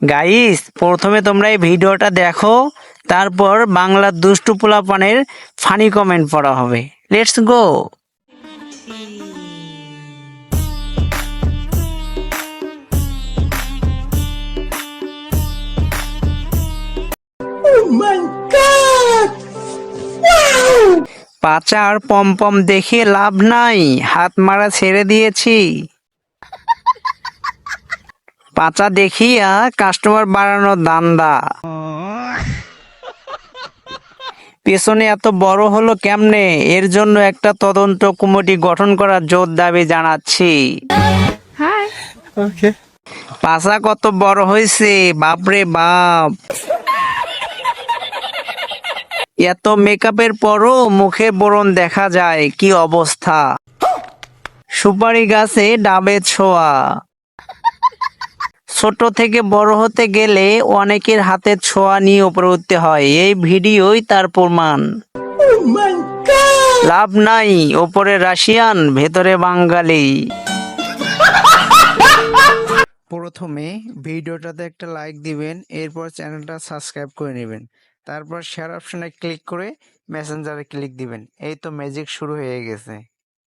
Guys প্রথমে তোমরা এই ভিডিওটা দেখো তারপর বাংলার দুষ্টু পোলাপানের ফানি কমেন্ট পড়া হবে। লেটস গো পাচার পমপম দেখে লাভ নাই হাত মারা ছেড়ে দিয়েছি। পাচা দেখিয়া কাস্টমার বাড়ানোর দান্দা। পেছনে এত বড় হলো কেমনে? এর জন্য একটা তদন্ত কমিটি গঠন করার জোর দাবি জানাচ্ছি. পাশা কত বড় হয়েছে বাপরে বাপ। এত মেকআপের পরও মুখে বরণ দেখা যায় কি অবস্থা? সুপারি গাছে ডাবে ছোঁয়া। ছোট থেকে বড় হতে গেলে অনেকের হাতের ছোঁয়া নিয়ে উপরে উঠতে হয়। এই ভিডিওই তার প্রমাণ। লাভ নাই, ওপরে রাশিয়ান, ভেতরে বাঙালি। প্রথমে ভিডিওটাতে একটা লাইক দিবেন, এরপর চ্যানেলটা সাবস্ক্রাইব করে নেবেন। তারপর শেয়ার অপশনে ক্লিক করে মেসেঞ্জারে ক্লিক দিবেন। এই তো ম্যাজিক শুরু হয়ে গেছে।